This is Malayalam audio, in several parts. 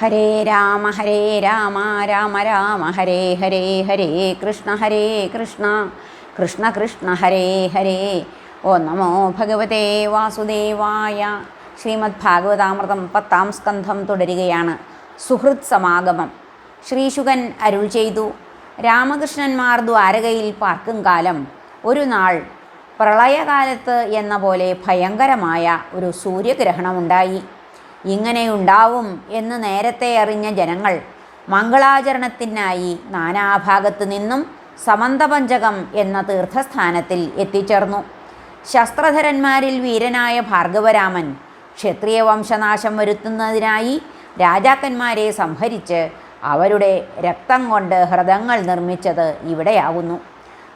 ഹരേ രാമ ഹരേ രാമ രാമ രാമ ഹരേ ഹരേ ഹരേ കൃഷ്ണ ഹരേ കൃഷ്ണ കൃഷ്ണ കൃഷ്ണ ഹരേ ഹരേ. ഓ നമോ ഭഗവതേ വാസുദേവായ. ശ്രീമദ് ഭാഗവതാമൃതം പത്താം സ്കന്ധം തുടരുകയാണ്. സുഹൃത് സമാഗമം. ശ്രീശുകൻ അരുൾ ചെയ്തു. രാമകൃഷ്ണന്മാർ ദ്വാരകയിൽ പാർക്കും കാലം ഒരു നാൾ. പ്രളയകാലത്ത് എന്ന പോലെ ഭയങ്കരമായ ഒരു സൂര്യഗ്രഹണമുണ്ടായി. ഇങ്ങനെയുണ്ടാവും എന്ന് നേരത്തെ അറിഞ്ഞ ജനങ്ങൾ മംഗളാചരണത്തിനായി നാനാഭാഗത്തു നിന്നും സമന്തപഞ്ചകം എന്ന തീർത്ഥസ്ഥാനത്തിൽ എത്തിച്ചേർന്നു. ശസ്ത്രധരന്മാരിൽ വീരനായ ഭാർഗവരാമൻ ക്ഷത്രിയ വംശനാശം വരുത്തുന്നതിനായി രാജാക്കന്മാരെ സംഹരിച്ച് അവരുടെ രക്തം കൊണ്ട് ഹൃദങ്ങൾ നിർമ്മിച്ചത് ഇവിടെയാവുന്നു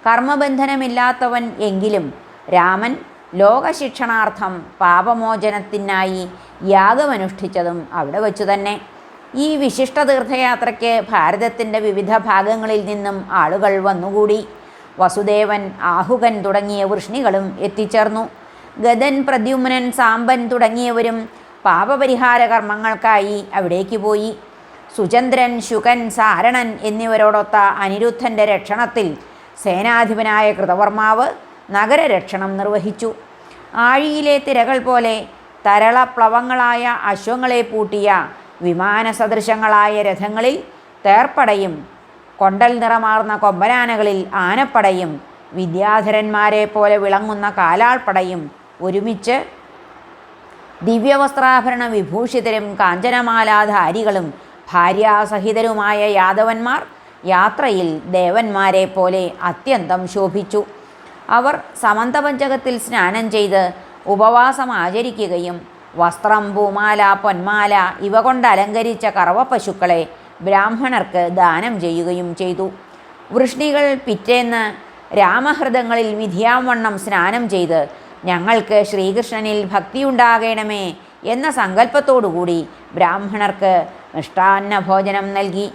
കർമ്മബന്ധനമില്ലാത്തവൻ എങ്കിലും രാമൻ ലോകശിക്ഷണാർത്ഥം പാപമോചനത്തിനായി യാഗമനുഷ്ഠിച്ചതും അവിടെ വച്ചു തന്നെ. ഈ വിശിഷ്ട തീർത്ഥയാത്രയ്ക്ക് ഭാരതത്തിന്റെ വിവിധ ഭാഗങ്ങളിൽ നിന്നും ആളുകൾ വന്നുകൂടി. വസുദേവൻ ആഹുകൻ തുടങ്ങിയ വൃഷ്ണികളും എത്തിച്ചേർന്നു. ഗദൻ പ്രദ്യുമ്നൻ സാമ്പൻ തുടങ്ങിയവരും പാപപരിഹാര കർമ്മങ്ങൾക്കായി അവിടേക്ക് പോയി. സുചന്ദ്രൻ ശുകൻ സാരണൻ എന്നിവരോടൊത്ത അനിരുദ്ധന്റെ രക്ഷണത്തിൽ സേനാധിപനായ കൃതവർമാവ് നഗരരക്ഷണം നിർവഹിച്ചു. ആഴിയിലെ തിരകൾ പോലെ തരളപ്ലവങ്ങളായ അശ്വങ്ങളെ പൂട്ടിയ വിമാന സദൃശങ്ങളായ രഥങ്ങളിൽ തേർപ്പടയും കൊണ്ടൽ നിറമാർന്ന കൊമ്പനാനകളിൽ ആനപ്പടയും വിദ്യാധരന്മാരെ പോലെ വിളങ്ങുന്ന കാലാൾപ്പടയും ഒരുമിച്ച് ദിവ്യവസ്ത്രാഭരണ വിഭൂഷിതരും കാഞ്ചനമാലാധാരികളും ഭാര്യാസഹിതരുമായ യാദവന്മാർ യാത്രയിൽ ദേവന്മാരെ പോലെ അത്യന്തം ശോഭിച്ചു. അവർ സമന്തപഞ്ചകത്തിൽ സ്നാനം ചെയ്ത് ഉപവാസം ആചരിക്കുകയും വസ്ത്രം പൂമാല പൊന്മാല ഇവ കൊണ്ട് അലങ്കരിച്ച കറവപ്പശുക്കളെ ബ്രാഹ്മണർക്ക് ദാനം ചെയ്യുകയും ചെയ്തു. വൃഷ്ണികൾ പിറ്റേന്ന് രാമഹൃദങ്ങളിൽ വിധിയാവണ്ണം സ്നാനം ചെയ്ത് ഞങ്ങൾക്ക് ശ്രീകൃഷ്ണനിൽ ഭക്തിയുണ്ടാകണമേ എന്ന സങ്കല്പത്തോടുകൂടി ബ്രാഹ്മണർക്ക് മിഷ്ടാന്ന ഭോജനം നൽകി.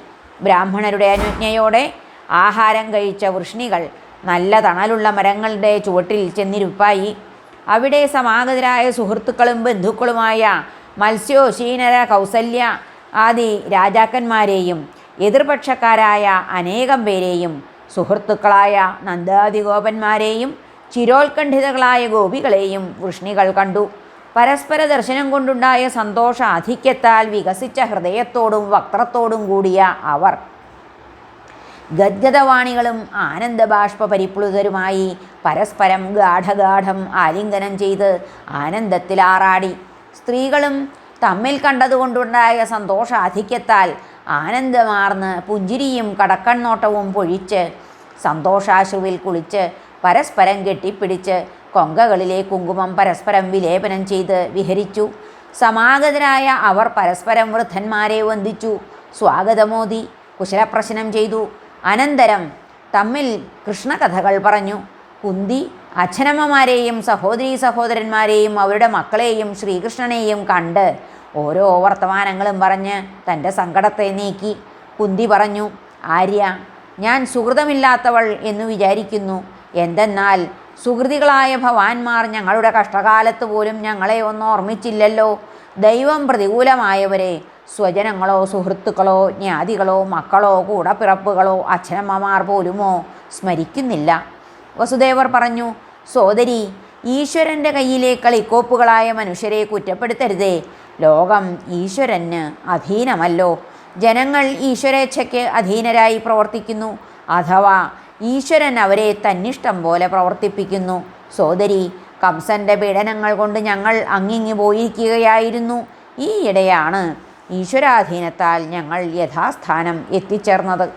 ബ്രാഹ്മണരുടെ അനുജ്ഞയോടെ ആഹാരം കഴിച്ച വൃഷ്ണികൾ നല്ല തണലുള്ള മരങ്ങളുടെ ചുവട്ടിൽ ചെന്നിരുപ്പായി. അവിടെ സമാഗതരായ സുഹൃത്തുക്കളും ബന്ധുക്കളുമായ മത്സ്യോ ശീനര കൗസല്യ ആദി രാജാക്കന്മാരെയും എതിർപക്ഷക്കാരായ അനേകം പേരെയും സുഹൃത്തുക്കളായ നന്ദാദിഗോപന്മാരെയും ചിരോത്കണ്ഠിതകളായ ഗോപികളെയും വൃഷ്ണികൾ കണ്ടു. പരസ്പര ദർശനം കൊണ്ടുണ്ടായ സന്തോഷ ആധിക്യത്താൽ വികസിച്ച ഹൃദയത്തോടും വക്രത്തോടും കൂടിയ അവർ ഗദ്ഗതവാണികളും ആനന്ദബാഷ്പ പരിപ്ലുതരുമായി പരസ്പരം ഗാഠഗാഠം ആലിംഗനം ചെയ്ത് ആനന്ദത്തിലാറാടി. സ്ത്രീകളും തമ്മിൽ കണ്ടതുകൊണ്ടുണ്ടായ സന്തോഷാധിക്യത്താൽ ആനന്ദമാർന്ന് പുഞ്ചിരിയും കടക്കണ്ണോട്ടവും പൊഴിച്ച് സന്തോഷാശ്രുവിൽ കുളിച്ച് പരസ്പരം കെട്ടിപ്പിടിച്ച് കൊങ്കകളിലെ കുങ്കുമം പരസ്പരം വിലേപനം ചെയ്ത് വിഹരിച്ചു. സമാഗതരായ അവർ പരസ്പരം വൃദ്ധന്മാരെ വന്ദിച്ചു. സ്വാഗതമോദി കുശലപ്രശ്നം ചെയ്തു. അനന്തരം തമ്മിൽ കൃഷ്ണകഥകൾ പറഞ്ഞു. കുന്തി അച്ഛനമ്മമാരെയും സഹോദരീ സഹോദരന്മാരെയും അവരുടെ മക്കളെയും ശ്രീകൃഷ്ണനെയും കണ്ട് ഓരോ വർത്തമാനങ്ങളും പറഞ്ഞ് തന്റെ സങ്കടത്തെ നീക്കി. കുന്തി പറഞ്ഞു ആര്യ ഞാൻ സുഹൃതമില്ലാത്തവൾ എന്ന് വിചാരിക്കുന്നു. എന്തെന്നാൽ സുഹൃതികളായ ഭവാന്മാർ ഞങ്ങളുടെ കഷ്ടകാലത്ത് പോലും ഞങ്ങളെ ഒന്ന് ഓർമ്മിച്ചില്ലല്ലോ. ദൈവം പ്രതികൂലമായവരെ സ്വജനങ്ങളോ സുഹൃത്തുക്കളോ ജ്ഞാതികളോ മക്കളോ കൂടപ്പിറപ്പുകളോ അച്ഛനമ്മമാർ പോലുമോ സ്മരിക്കുന്നില്ല. വസുദേവർ പറഞ്ഞു സോദരി ഈശ്വരന്റെ കയ്യിലെ കളിക്കോപ്പുകളായ മനുഷ്യരെ കുറ്റപ്പെടുത്തരുതേ. ലോകം ഈശ്വരന് അധീനമല്ലോ. ജനങ്ങൾ ഈശ്വരേച്ഛയ്ക്ക് അധീനരായി പ്രവർത്തിക്കുന്നു. അഥവാ ഈശ്വരൻ അവരെ തന്നിഷ്ടം പോലെ പ്രവർത്തിപ്പിക്കുന്നു. സോദരി കംസന്റെ പീഡനങ്ങൾ കൊണ്ട് ഞങ്ങൾ അങ്ങിങ്ങി പോയിരിക്കുകയായിരുന്നു. ഈയിടെയാണ് ഈശ്വരാധീനത്താൽ ഞങ്ങൾ യഥാസ്ഥാനം എത്തിച്ചേർന്നത്.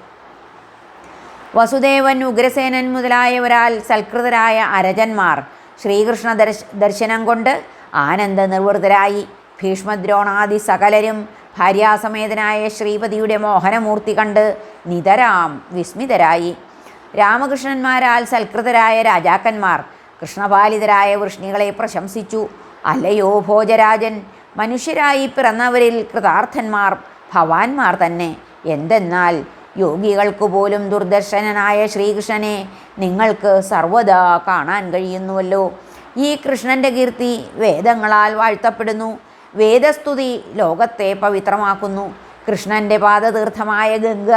വസുദേവൻ ഉഗ്രസേനൻ മുതലായവരാൽ സൽകൃതരായ അരജന്മാർ ശ്രീകൃഷ്ണ ദർശ ദർശനം കൊണ്ട് ആനന്ദ നിർവൃതരായി ഭീഷ്മദ്രോണാദി സകലരും ഭാര്യാസമേതനായ ശ്രീപതിയുടെ മോഹനമൂർത്തി കണ്ട് നിതരാം വിസ്മിതരായി. രാമകൃഷ്ണന്മാരാൽ സൽകൃതരായ രാജാക്കന്മാർ കൃഷ്ണപാലിതരായ വൃഷ്ണികളെ പ്രശംസിച്ചു. അല്ലയോ ഭോജരാജൻ മനുഷ്യരായി പിറന്നവരിൽ കൃതാർത്ഥന്മാർ ഭവാന്മാർ തന്നെ. എന്തെന്നാൽ യോഗികൾക്ക് പോലും ദുർദർശനനായ ശ്രീകൃഷ്ണനെ നിങ്ങൾക്ക് സർവതാ കാണാൻ കഴിയുന്നുവല്ലോ. ഈ കൃഷ്ണന്റെ കീർത്തി വേദങ്ങളാൽ വാഴ്ത്തപ്പെടുന്നു. വേദസ്തുതി ലോകത്തെ പവിത്രമാക്കുന്നു. കൃഷ്ണന്റെ പാദതീർത്ഥമായ ഗംഗ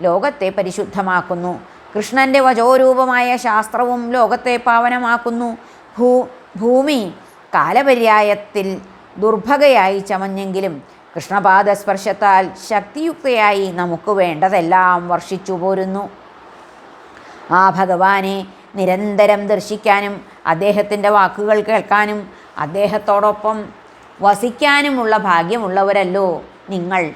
ലോകത്തെ പരിശുദ്ധമാക്കുന്നു. കൃഷ്ണന്റെ വചോരൂപമായ ശാസ്ത്രവും ലോകത്തെ പാവനമാക്കുന്നു. ഭൂ ഭൂമി കാലപര്യായത്തിൽ ദുർഭഗയായി ചമഞ്ഞെങ്കിലും കൃഷ്ണപാദസ്പർശത്താൽ ശക്തിയുക്തയായി നമുക്ക് വേണ്ടതെല്ലാം വർഷിച്ചു പോരുന്നു. ആ ഭഗവാനെ നിരന്തരം ദർശിക്കാനും അദ്ദേഹത്തിന്റെ വാക്കുകൾ കേൾക്കാനും അദ്ദേഹത്തോടൊപ്പം വസിക്കാനുമുള്ള ഭാഗ്യമുള്ളവരല്ലോ നിങ്ങൾ.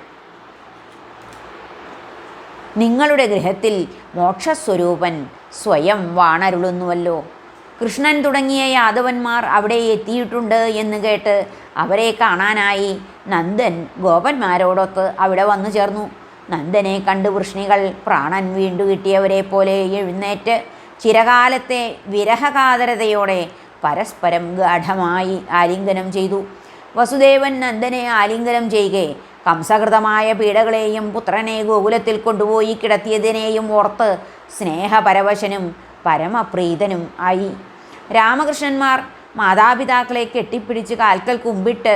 നിങ്ങളുടെ ഗൃഹത്തിൽ മോക്ഷസ്വരൂപൻ സ്വയം വാണരുളുന്നുവല്ലോ. കൃഷ്ണൻ തുടങ്ങിയ യാദവന്മാർ അവിടെ എത്തിയിട്ടുണ്ട് എന്ന് കേട്ട് അവരെ കാണാനായി നന്ദൻ ഗോപന്മാരോടൊത്ത് അവിടെ വന്നു ചേർന്നു. നന്ദനെ കണ്ട് വൃഷ്ണികൾ പ്രാണൻ വീണ്ടു കിട്ടിയവരെ പോലെ എഴുന്നേറ്റ് ചിരകാലത്തെ വിരഹകാതരതയോടെ പരസ്പരം ഗാഠമായി ആലിംഗനം ചെയ്തു. വസുദേവൻ നന്ദനെ ആലിംഗനം ചെയ്യുകെ കംസകൃതമായ പീഡകളെയും പുത്രനെ ഗോകുലത്തിൽ കൊണ്ടുപോയി കിടത്തിയതിനെയും ഓർത്ത് സ്നേഹപരവശനും പരമപ്രീതനും ആയി. രാമകൃഷ്ണന്മാർ മാതാപിതാക്കളെ കെട്ടിപ്പിടിച്ച് കാൽക്കൽ കുമ്പിട്ട്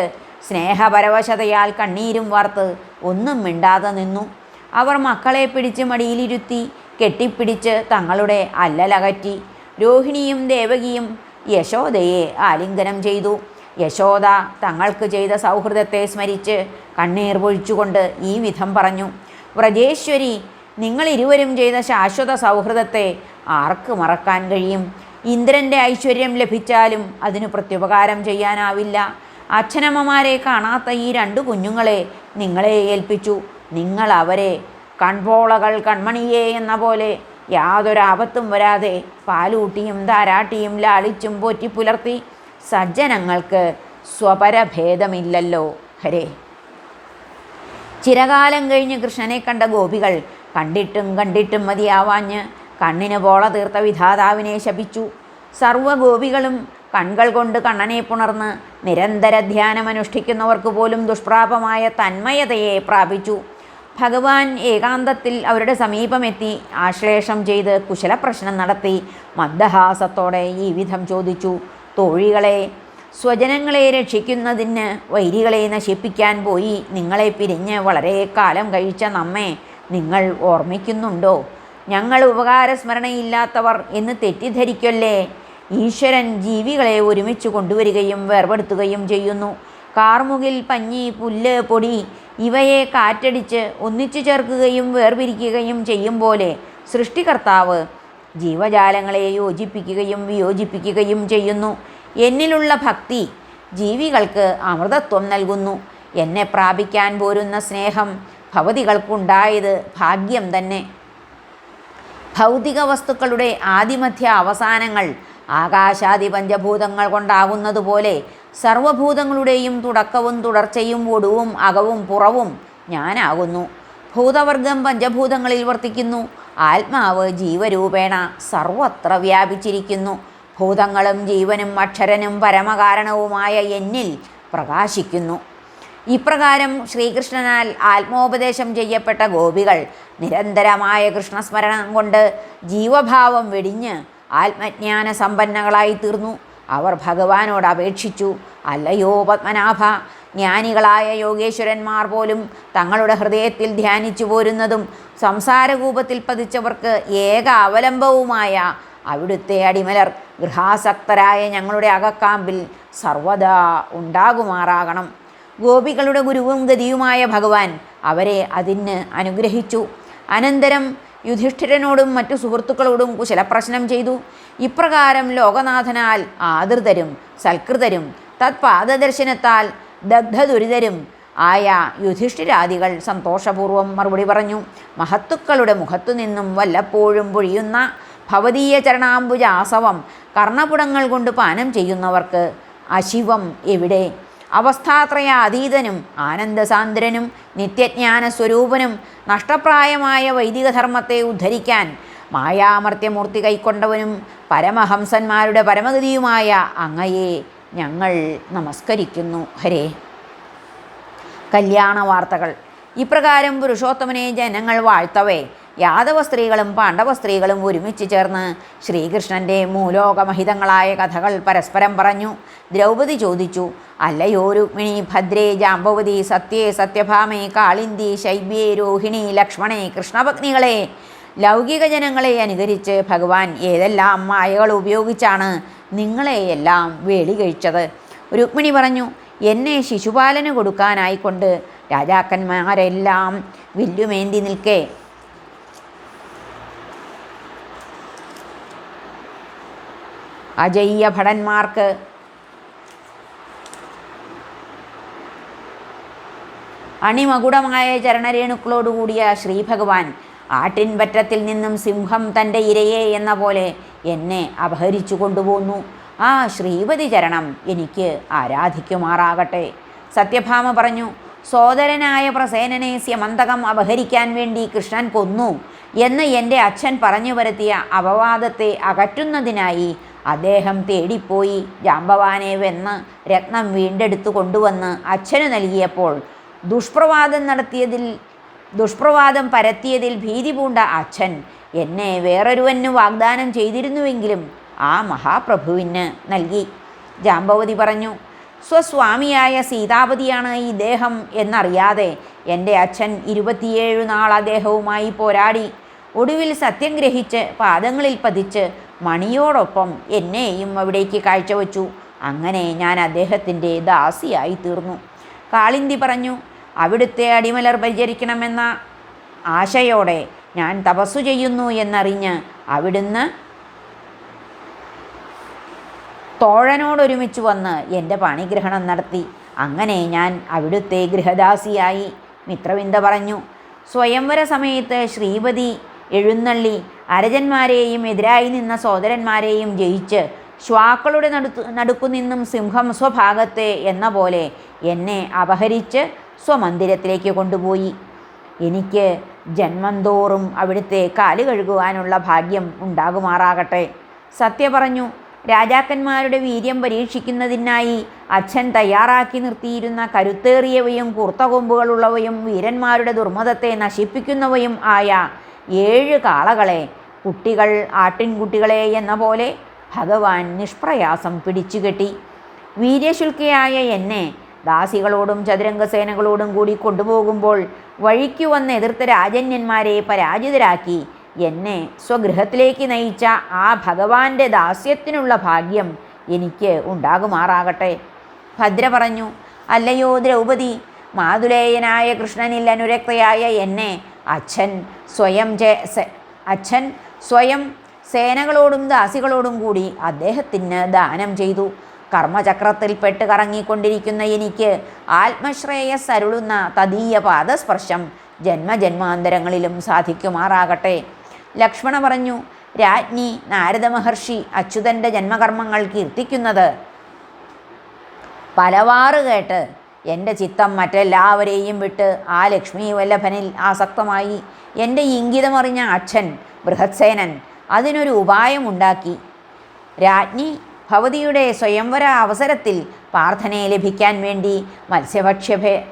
സ്നേഹപരവശതയാൽ കണ്ണീരും വാർത്ത് ഒന്നും മിണ്ടാതെ നിന്നു. അവർ മക്കളെ പിടിച്ച് മടിയിലിരുത്തി കെട്ടിപ്പിടിച്ച് തങ്ങളുടെ അല്ലലകറ്റി. രോഹിണിയും ദേവകിയും യശോദയെ ആലിംഗനം ചെയ്തു. യശോദ തങ്ങൾക്ക് ചെയ്ത സൗഹൃദത്തെ സ്മരിച്ച് കണ്ണീർ പൊഴിച്ചുകൊണ്ട് ഈ വിധം പറഞ്ഞു. വ്രജേശ്വരി നിങ്ങളിരുവരും ചെയ്ത ശാശ്വത സൗഹൃദത്തെ ആർക്ക് മറക്കാൻ കഴിയും? ഇന്ദ്രന്റെ ഐശ്വര്യം ലഭിച്ചാലും അതിന് പ്രത്യുപകാരം ചെയ്യാനാവില്ല. അച്ഛനമ്മമാരെ കാണാത്ത ഈ രണ്ട് കുഞ്ഞുങ്ങളെ നിങ്ങളെ ഏൽപ്പിച്ചു. നിങ്ങൾ അവരെ കൺപോളകൾ കൺമണിയെ എന്ന പോലെ യാതൊരാപത്തും വരാതെ പാലൂട്ടിയും ധാരാട്ടിയും ലാളിച്ചും പോറ്റി പുലർത്തി സജ്ജനങ്ങൾക്ക് സ്വപരഭേദമില്ലല്ലോ. ഹരേ. ചിരകാലം കഴിഞ്ഞ് കൃഷ്ണനെ കണ്ട ഗോപികൾ കണ്ടിട്ടും കണ്ടിട്ടും മതിയാവാഞ്ഞ് കണ്ണിന് പോള തീർത്ത വിധാതാവിനെ ശപിച്ചു. സർവഗോപികളും കൺകൾ കൊണ്ട് കണ്ണനെ പുണർന്ന് നിരന്തര ധ്യാനമനുഷ്ഠിക്കുന്നവർക്ക് പോലും ദുഷ്പ്രാപമായ തന്മയതയെ പ്രാപിച്ചു. ഭഗവാൻ ഏകാന്തത്തിൽ അവരുടെ സമീപമെത്തി ആശ്ലേഷം ചെയ്ത് കുശലപ്രശ്നം നടത്തി മന്ദഹാസത്തോടെ ഈ വിധം ചോദിച്ചു. തോഴികളെ സ്വജനങ്ങളെ രക്ഷിക്കുന്നതിന് വൈരികളെ നശിപ്പിക്കാൻ പോയി നിങ്ങളെ പിരിഞ്ഞ് വളരെ കാലം കഴിച്ച നമ്മെ നിങ്ങൾ ഓർമ്മിക്കുന്നുണ്ടോ? ഞങ്ങൾ ഉപകാരസ്മരണയില്ലാത്തവർ എന്ന് തെറ്റിദ്ധരിക്കല്ലേ? ഈശ്വരൻ ജീവികളെ ഒരുമിച്ച് കൊണ്ടുവരികയും വേർപെടുത്തുകയും ചെയ്യുന്നു. കാർമുകിൽ പഞ്ഞി പുല്ല് പൊടി ഇവയെ കാറ്റടിച്ച് ഒന്നിച്ചു ചേർക്കുകയും വേർപിരിക്കുകയും ചെയ്യും പോലെ സൃഷ്ടികർത്താവ് ജീവജാലങ്ങളെ യോജിപ്പിക്കുകയും വിയോജിപ്പിക്കുകയും ചെയ്യുന്നു. എന്നിലുള്ള ഭക്തി ജീവികൾക്ക് അമൃതത്വം നൽകുന്നു. എന്നെ പ്രാപിക്കാൻ പോരുന്ന സ്നേഹം ഭവതികൾക്കുണ്ടായത് ഭാഗ്യം തന്നെ. ഭൗതിക വസ്തുക്കളുടെ ആദിമധ്യ അവസാനങ്ങൾ ആകാശാദി പഞ്ചഭൂതങ്ങൾ കൊണ്ടാകുന്നതുപോലെ സർവഭൂതങ്ങളുടെയും തുടക്കവും തുടർച്ചയും ഒടുവും അകവും പുറവും ഞാനാകുന്നു. ഭൂതവർഗം പഞ്ചഭൂതങ്ങളിൽ വർത്തിക്കുന്നു. ആത്മാവ് ജീവരൂപേണ സർവത്ര വ്യാപിച്ചിരിക്കുന്നു. ഭൂതങ്ങളും ജീവനും അക്ഷരനും പരമകാരണവുമായ എന്നിൽ പ്രകാശിക്കുന്നു. ഇപ്രകാരം ശ്രീകൃഷ്ണനാൽ ആത്മോപദേശം ചെയ്യപ്പെട്ട ഗോപികൾ നിരന്തരമായ കൃഷ്ണസ്മരണം കൊണ്ട് ജീവഭാവം വെടിഞ്ഞ് ആത്മജ്ഞാന സമ്പന്നകളായി തീർന്നു. അവർ ഭഗവാനോട് അപേക്ഷിച്ചു അല്ലയോ പത്മനാഭ ജ്ഞാനികളായ യോഗേശ്വരന്മാർ പോലും തങ്ങളുടെ ഹൃദയത്തിൽ ധ്യാനിച്ചു പോരുന്നതും സംസാരകൂപത്തിൽ പതിച്ചവർക്ക് ഏക അവലംബവുമായ അവിടുത്തെ അടിമലർ ഗൃഹാസക്തരായ ഞങ്ങളുടെ അകക്കാമ്പിൽ സർവദാ ഉണ്ടാകുമാറാകണം. ഗോപികളുടെ ഗുരുവും ഗതിയുമായ ഭഗവാൻ അവരെ അതിന് അനുഗ്രഹിച്ചു. അനന്തരം യുധിഷ്ഠിരനോടും മറ്റു സുഹൃത്തുക്കളോടും കുശലപ്രശ്നം ചെയ്തു. ഇപ്രകാരം ലോകനാഥനാൽ ആദൃതരും സൽകൃതരും തത്പാദദർശനത്താൽ ദഗ്ധദുരിതരും ആയ യുധിഷ്ഠിരാദികൾ സന്തോഷപൂർവം മറുപടി പറഞ്ഞു. മഹത്തുക്കളുടെ മുഖത്തു നിന്നും വല്ലപ്പോഴും പൊഴിയുന്ന ഭവതീയ ചരണാംബുജ ആസവം കർണപുടങ്ങൾ കൊണ്ട് പാനം ചെയ്യുന്നവർക്ക് അശിവം എവിടെ? അവസ്ഥാത്രയ അതീതനും ആനന്ദസാന്ദ്രനും നിത്യജ്ഞാന സ്വരൂപനും നഷ്ടപ്രായമായ വൈദികധർമ്മത്തെ ഉദ്ധരിക്കാൻ മായാമർത്യമൂർത്തി കൈക്കൊണ്ടവനും പരമഹംസന്മാരുടെ പരമഗതിയുമായ അങ്ങയെ ഞങ്ങൾ നമസ്കരിക്കുന്നു. ഹരേ. കല്യാണ വാർത്തകൾ ഇപ്രകാരം പുരുഷോത്തമനെ ജനങ്ങൾ വാഴ്ത്തവേ. യാദവ സ്ത്രീകളും പാണ്ഡവ സ്ത്രീകളും ഒരുമിച്ച് ചേർന്ന് ശ്രീകൃഷ്ണന്റെ മൂലോകമഹിതങ്ങളായ കഥകൾ പരസ്പരം പറഞ്ഞു. ദ്രൗപദി ചോദിച്ചു അല്ലയോ രുക്മിണി ഭദ്രേ ജാമ്പവതി സത്യേ സത്യഭാമേ കാളിന്തി ശൈബ്യേ രോഹിണി ലക്ഷ്മണേ കൃഷ്ണഭഗ്നികളെ ലൗകിക ജനങ്ങളെ അനുകരിച്ച് ഭഗവാൻ ഏതെല്ലാം മായകൾ ഉപയോഗിച്ചാണ് നിങ്ങളെയെല്ലാം വേളി കഴിച്ചത്? രുക്മിണി പറഞ്ഞു എന്നെ ശിശുപാലന് കൊടുക്കാനായിക്കൊണ്ട് രാജാക്കന്മാരെല്ലാം വില്ലുമേന്തി നിൽക്കേ അജയ്യ ഭടന്മാർക്ക്. അണിമകുടമായ ചരണരേണുക്കളോടുകൂടിയ ശ്രീഭഗവാൻ ആട്ടിൻപറ്റത്തിൽ നിന്നും സിംഹം തന്റെ ഇരയെ എന്ന പോലെ എന്നെ അപഹരിച്ചു കൊണ്ടുപോന്നു. ആ ശ്രീപതി ചരണം എനിക്ക് ആരാധിക്കുമാറാകട്ടെ. സത്യഭാമ പറഞ്ഞു സോദരനായ പ്രസേനനെ സ്യമന്തകം അപഹരിക്കാൻ വേണ്ടി കൃഷ്ണൻ കൊന്നു എന്ന് എന്റെ അച്ഛൻ പറഞ്ഞു വരുത്തിയ അപവാദത്തെ അകറ്റുന്നതിനായി അദ്ദേഹം തേടിപ്പോയി. ജാമ്പവാനെ വെന്ന് രത്നം വീണ്ടെടുത്തു കൊണ്ടുവന്ന് അച്ഛന് നൽകിയപ്പോൾ ദുഷ്പ്രവാദം നടത്തിയതിൽ ദുഷ്പ്രവാദം പരത്തിയതിൽ ഭീതി പൂണ്ട അച്ഛൻ എന്നെ വേറൊരുവന് വാഗ്ദാനം ചെയ്തിരുന്നുവെങ്കിലും ആ മഹാപ്രഭുവിന് നൽകി. ജാമ്പവതി പറഞ്ഞു സ്വസ്വാമിയായ സീതാപതിയാണ് ഈ ദേഹം എന്നറിയാതെ എന്റെ അച്ഛൻ ഇരുപത്തിയേഴ് നാൾ അദ്ദേഹവുമായി പോരാടി. ഒടുവിൽ സത്യം ഗ്രഹിച്ച് പാദങ്ങളിൽ പതിച്ച് മണിയോടൊപ്പം എന്നെയും അവിടേക്ക് കാഴ്ചവെച്ചു. അങ്ങനെ ഞാൻ അദ്ദേഹത്തിന്റെ ദാസിയായി തീർന്നു. കാളിന്തി പറഞ്ഞു അവിടുത്തെ അടിമലർ പരിചരിക്കണമെന്ന ആശയോടെ ഞാൻ തപസ്സു ചെയ്യുന്നു എന്നറിഞ്ഞ് അവിടുന്ന് തോഴനോടൊരുമിച്ച് വന്ന് എന്റെ പണിഗ്രഹണം നടത്തി. അങ്ങനെ ഞാൻ അവിടുത്തെ ഗൃഹദാസിയായി. മിത്രവിന്ദ പറഞ്ഞു സ്വയംവര സമയത്ത് ശ്രീപതി എഴുന്നള്ളി അരജന്മാരെയും എതിരായി നിന്ന സോദരന്മാരെയും ജയിച്ച് ശ്വാക്കളുടെ നടുത്തു നടുക്കു നിന്നും സിംഹം സ്വഭാഗത്തെ എന്ന പോലെ എന്നെ അപഹരിച്ച് സ്വമന്ദിരത്തിലേക്ക് കൊണ്ടുപോയി. എനിക്ക് ജന്മം തോറും അവിടുത്തെ കാൽ കഴുകുവാനുള്ള ഭാഗ്യം ഉണ്ടാകുമാറാകട്ടെ. സത്യ പറഞ്ഞു രാജാക്കന്മാരുടെ വീര്യം പരീക്ഷിക്കുന്നതിനായി അച്ഛൻ തയ്യാറാക്കി നിർത്തിയിരുന്ന കരുത്തേറിയവയും കൂർത്ത കൊമ്പുകളുള്ളവയും വീരന്മാരുടെ ദുർമതത്തെ നശിപ്പിക്കുന്നവയും ആയ ഏഴ് കാളകളെ കുട്ടികൾ ആട്ടിൻകുട്ടികളെ എന്ന പോലെ ഭഗവാൻ നിഷ്പ്രയാസം പിടിച്ചുകെട്ടി വീര്യശുൽക്കയായ എന്നെ ദാസികളോടും ചതുരംഗസേനകളോടും കൂടി കൊണ്ടുപോകുമ്പോൾ വഴിക്കു വന്ന് എതിർത്ത രാജന്യന്മാരെ പരാജിതരാക്കി എന്നെ സ്വഗൃഹത്തിലേക്ക് നയിച്ച ആ ഭഗവാന്റെ ദാസ്യത്തിനുള്ള ഭാഗ്യം എനിക്ക് ഉണ്ടാകുമാറാകട്ടെ. ഭദ്ര പറഞ്ഞു അല്ലയോ ദ്രൗപദി മാതുലേയനായ കൃഷ്ണനിൽ അനുരക്തയായ എന്നെ അച്ഛൻ സ്വയം ജയ അച്ഛൻ സ്വയം സേനകളോടും ദാസികളോടും കൂടി അദ്ദേഹത്തിന് ദാനം ചെയ്തു. കർമ്മചക്രത്തിൽ കർമ്മചക്രത്തിൽപ്പെട്ട് കറങ്ങിക്കൊണ്ടിരിക്കുന്ന എനിക്ക് ആത്മശ്രേയസ് അരുളുന്ന തദീയ പാദസ്പർശം ജന്മജന്മാന്തരങ്ങളിലും സാധിക്കുമാറാകട്ടെ. ലക്ഷ്മണ പറഞ്ഞു രാജ്ഞി നാരദ മഹർഷി അച്യുതന്റെ ജന്മകർമ്മങ്ങൾ കീർത്തിക്കുന്നത്. പലവാറ് കേട്ട് എന്റെ ചിത്തം മറ്റെല്ലാവരെയും വിട്ട് ആ ലക്ഷ്മി വല്ലഭനിൽ ആസക്തമായി എന്റെ ഇംഗിതമറിഞ്ഞ അച്ഛൻ ബൃഹത്സേനൻ അതിനൊരു ഉപായമുണ്ടാക്കി രാജ്ഞി ഭവതിയുടെ സ്വയംവര അവസരത്തിൽ പ്രാർത്ഥനയെ ലഭിക്കാൻ വേണ്ടി മത്സ്യഭക്ഷ്യഭേ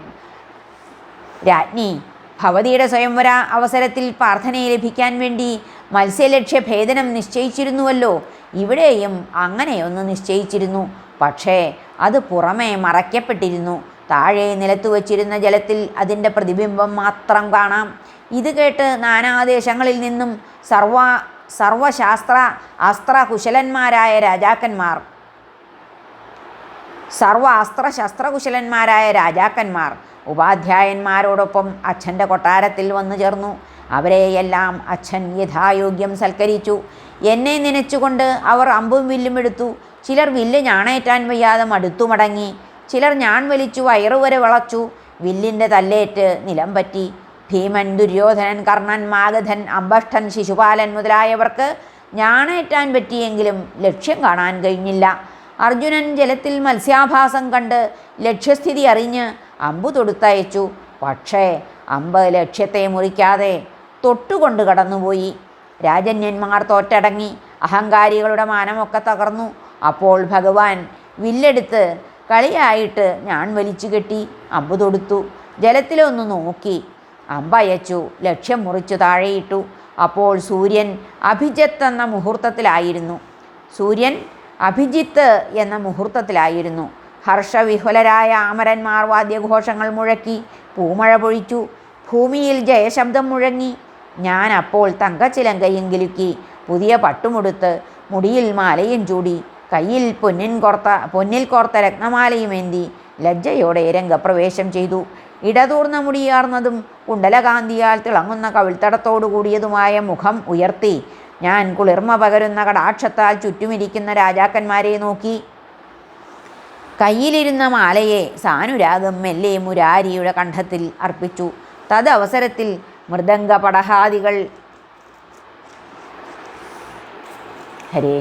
രാജ്ഞി ഭവതിയുടെ സ്വയംവര അവസരത്തിൽ പ്രാർത്ഥനയെ ലഭിക്കാൻ വേണ്ടി മത്സ്യലക്ഷ്യ ഭേദനം നിശ്ചയിച്ചിരുന്നുവല്ലോ. ഇവിടെയും അങ്ങനെയൊന്ന് നിശ്ചയിച്ചിരുന്നു. പക്ഷേ അത് പുറമേ മറയ്ക്കപ്പെട്ടിരുന്നു. താഴെ നിലത്തു വച്ചിരുന്ന ജലത്തിൽ അതിന്റെ പ്രതിബിംബം മാത്രം കാണാം. ഇത് കേട്ട് നാനാദേശങ്ങളിൽ നിന്നും സർവ സർവശാസ്ത്ര അസ്ത്ര കുശലന്മാരായ രാജാക്കന്മാർ സർവ അസ്ത്ര ശസ്ത്രകുശലന്മാരായ രാജാക്കന്മാർ ഉപാധ്യായന്മാരോടൊപ്പം അച്ഛന്റെ കൊട്ടാരത്തിൽ വന്നു ചേർന്നു. അവരെയെല്ലാം അച്ഛൻ യഥായോഗ്യം സൽക്കരിച്ചു. എന്നെ നനച്ചുകൊണ്ട് അവർ അമ്പും വില്ലും എടുത്തു. ചിലർ വില്ല് ഞാണേറ്റാൻ വയ്യാതെ മടുത്തു മടങ്ങി. ചിലർ ഞാൻ വലിച്ചു വയറുവരെ വളച്ചു. വില്ലിന്റെ തല്ലേറ്റ് നിലം പറ്റി. ഭീമൻ ദുര്യോധനൻ കർണൻ മാഗധൻ അമ്പഷ്ടൻ ശിശുപാലൻ മുതലായവർക്ക് ഞാനേറ്റാൻ പറ്റിയെങ്കിലും ലക്ഷ്യം കാണാൻ കഴിഞ്ഞില്ല. അർജുനൻ ജലത്തിൽ മത്സ്യാഭാസം കണ്ട് ലക്ഷ്യസ്ഥിതി അറിഞ്ഞ് അമ്പു തൊടുത്തയച്ചു. പക്ഷേ അമ്പ് ലക്ഷ്യത്തെ മുറിക്കാതെ തൊട്ടുകൊണ്ട് കടന്നുപോയി. രാജന്യന്മാർ തോറ്റടങ്ങി. അഹങ്കാരികളുടെ മാനമൊക്കെ തകർന്നു. അപ്പോൾ ഭഗവാൻ വില്ലെടുത്ത് കളിയായിട്ട് ഞാൻ വലിച്ചു കെട്ടി അമ്പ് തൊടുത്തു. ജലത്തിലൊന്ന് നോക്കി. അമ്പയച്ചു ലക്ഷ്യം മുറിച്ചു താഴെയിട്ടു. അപ്പോൾ സൂര്യൻ അഭിജത്ത് എന്ന മുഹൂർത്തത്തിലായിരുന്നു. സൂര്യൻ അഭിജിത്ത് എന്ന മുഹൂർത്തത്തിലായിരുന്നു. ഹർഷവിഹുലരായ ആമരന്മാർ വാദ്യഘോഷങ്ങൾ മുഴക്കി പൂമഴ പൊഴിച്ചു. ഭൂമിയിൽ ജയശബ്ദം മുഴങ്ങി. ഞാൻ അപ്പോൾ തങ്കച്ചിലങ്കയും കിലുക്കി പുതിയ പട്ടുമുടുത്ത് മുടിയിൽ മാലയും ചൂടി. കയ്യിൽ പൊന്നിൻ കോർത്ത പൊന്നിൽ കോർത്ത രത്നമാലയുമേന്തി ലജ്ജയോടെ രംഗപ്രവേശം ചെയ്തു. ഇടതൂർന്ന മുടിയാർന്നതും കുണ്ടലകാന്തിയാൽ തിളങ്ങുന്ന കവിൾത്തടത്തോടു കൂടിയതുമായ മുഖം ഉയർത്തി. ഞാൻ കുളിർമ പകരുന്ന കടാക്ഷത്താൽ ചുറ്റുമിരിക്കുന്ന രാജാക്കന്മാരെ നോക്കി. കയ്യിലിരുന്ന മാലയെ സാനുരാഗം മെല്ലെ മുരാരിയുടെ കണ്ഠത്തിൽ അർപ്പിച്ചു. തദവസരത്തിൽ മൃദംഗ പടഹാദികൾ ഹരേ.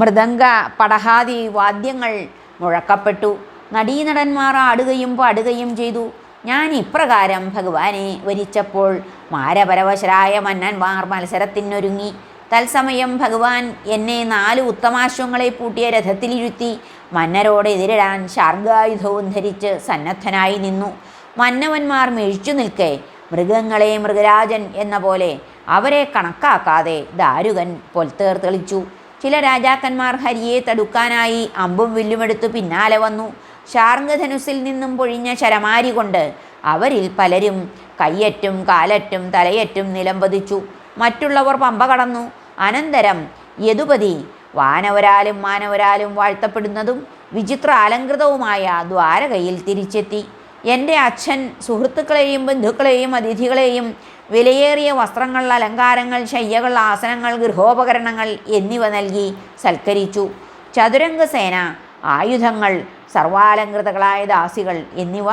മൃദംഗ പടഹാദി വാദ്യങ്ങൾ മുഴക്കപ്പെട്ടു. നടീനടന്മാർ ആടുകയും പാടുകയും ചെയ്തു. ഞാൻ ഇപ്രകാരം ഭഗവാനെ വരിച്ചപ്പോൾ മാരപരവശരായ മന്നന്മാർ മത്സരത്തിനൊരുങ്ങി. തത്സമയം ഭഗവാൻ എന്നെ നാല് ഉത്തമാശ്വങ്ങളെ പൂട്ടിയ രഥത്തിലിരുത്തി മന്നരോട് എതിരിടാൻ ശാർഗായുധവും ധരിച്ച് സന്നദ്ധനായി നിന്നു. മന്നവന്മാർ മെഴിച്ചു നിൽക്കെ മൃഗങ്ങളെ മൃഗരാജൻ എന്ന പോലെ അവരെ കണക്കാക്കാതെ ദാരുകൻ പൊൽത്തേർ തെളിച്ചു. ചില രാജാക്കന്മാർ ഹരിയെ തടുക്കാനായി അമ്പും വില്ലുമെടുത്തു പിന്നാലെ വന്നു. ശാർംഗധനുസിൽ നിന്നും പൊഴിഞ്ഞ ശരമാരി കൊണ്ട് അവരിൽ പലരും കയ്യറ്റും കാലറ്റും തലയറ്റും നിലംപതിച്ചു മറ്റുള്ളവർ പമ്പ കടന്നു. അനന്തരം യദുപതി വാനവരാലും മാനവരാലും വാഴ്ത്തപ്പെടുന്നതും വിചിത്ര അലങ്കൃതവുമായ ദ്വാരകയിൽ തിരിച്ചെത്തി. എന്റെ അച്ഛൻ സുഹൃത്തുക്കളെയും ബന്ധുക്കളെയും അതിഥികളെയും വിലയേറിയ വസ്ത്രങ്ങൾ അലങ്കാരങ്ങൾ ശയ്യകൾ ആസനങ്ങൾ ഗൃഹോപകരണങ്ങൾ എന്നിവ നൽകി സൽക്കരിച്ചു. ചതുരംഗസേന ആയുധങ്ങൾ സർവാലങ്കൃതകളായ ദാസികൾ എന്നിവ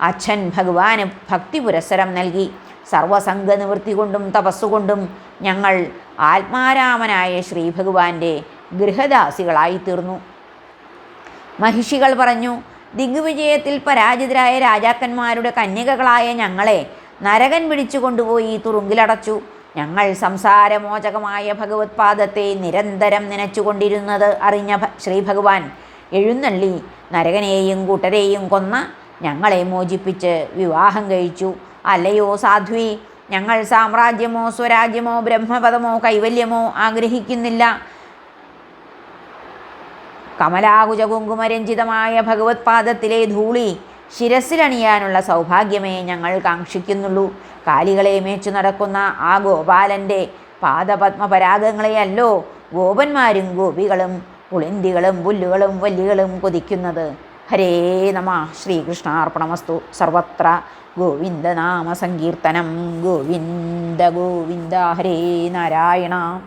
അച്ഛൻ ഭഗവാന് ഭക്തി പുരസ്സരം നൽകി. സർവസംഘ നിവൃത്തി കൊണ്ടും തപസ്സുകൊണ്ടും ഞങ്ങൾ ആത്മാരാമനായ ശ്രീ ഭഗവാന്റെ ഗൃഹദാസികളായി തീർന്നു. മഹിഷികൾ പറഞ്ഞു ദിഗ്വിജയത്തിൽ പരാജിതരായ രാജാക്കന്മാരുടെ കന്യകകളായ ഞങ്ങളെ നരകൻ പിടിച്ചു കൊണ്ടുപോയി തുറുങ്കിലടച്ചു. ഞങ്ങൾ സംസാരമോചകമായ ഭഗവത്പാദത്തെ നിരന്തരം നനച്ചുകൊണ്ടിരുന്നത് അറിഞ്ഞ ശ്രീ ഭഗവാൻ എഴുന്നള്ളി നരകനെയും കൂട്ടരെയും കൊന്ന ഞങ്ങളെ മോചിപ്പിച്ച് വിവാഹം കഴിച്ചു. അല്ലയോ സാധ്വി ഞങ്ങൾ സാമ്രാജ്യമോ സ്വരാജ്യമോ ബ്രഹ്മപദമോ കൈവല്യമോ ആഗ്രഹിക്കുന്നില്ല. കമലാകുജകുങ്കുമരഞ്ജിതമായ ഭഗവത്പാദത്തിലെ ഭഗവത് പാദത്തിലെ ധൂളി ശിരസിലണിയാനുള്ള സൗഭാഗ്യമേ ഞങ്ങൾ കാക്ഷിക്കുന്നുള്ളൂ. കാലികളെ മേച്ചു നടക്കുന്ന ആ ഗോപാലന്റെ പാദപത്മപരാഗങ്ങളെയല്ലോ ഗോപന്മാരും ഗോപികളും പുളിന്തികളും പുല്ലുകളും വല്ലികളും കൊതിക്കുന്നത്. ഹരേ നമ. ശ്രീകൃഷ്ണാർപ്പണമസ്തു. സർവത്ര ഗോവിന്ദനാമസങ്കീർത്തനം. ഗോവിന്ദ ഗോവിന്ദ. ഹരേ നാരായണ.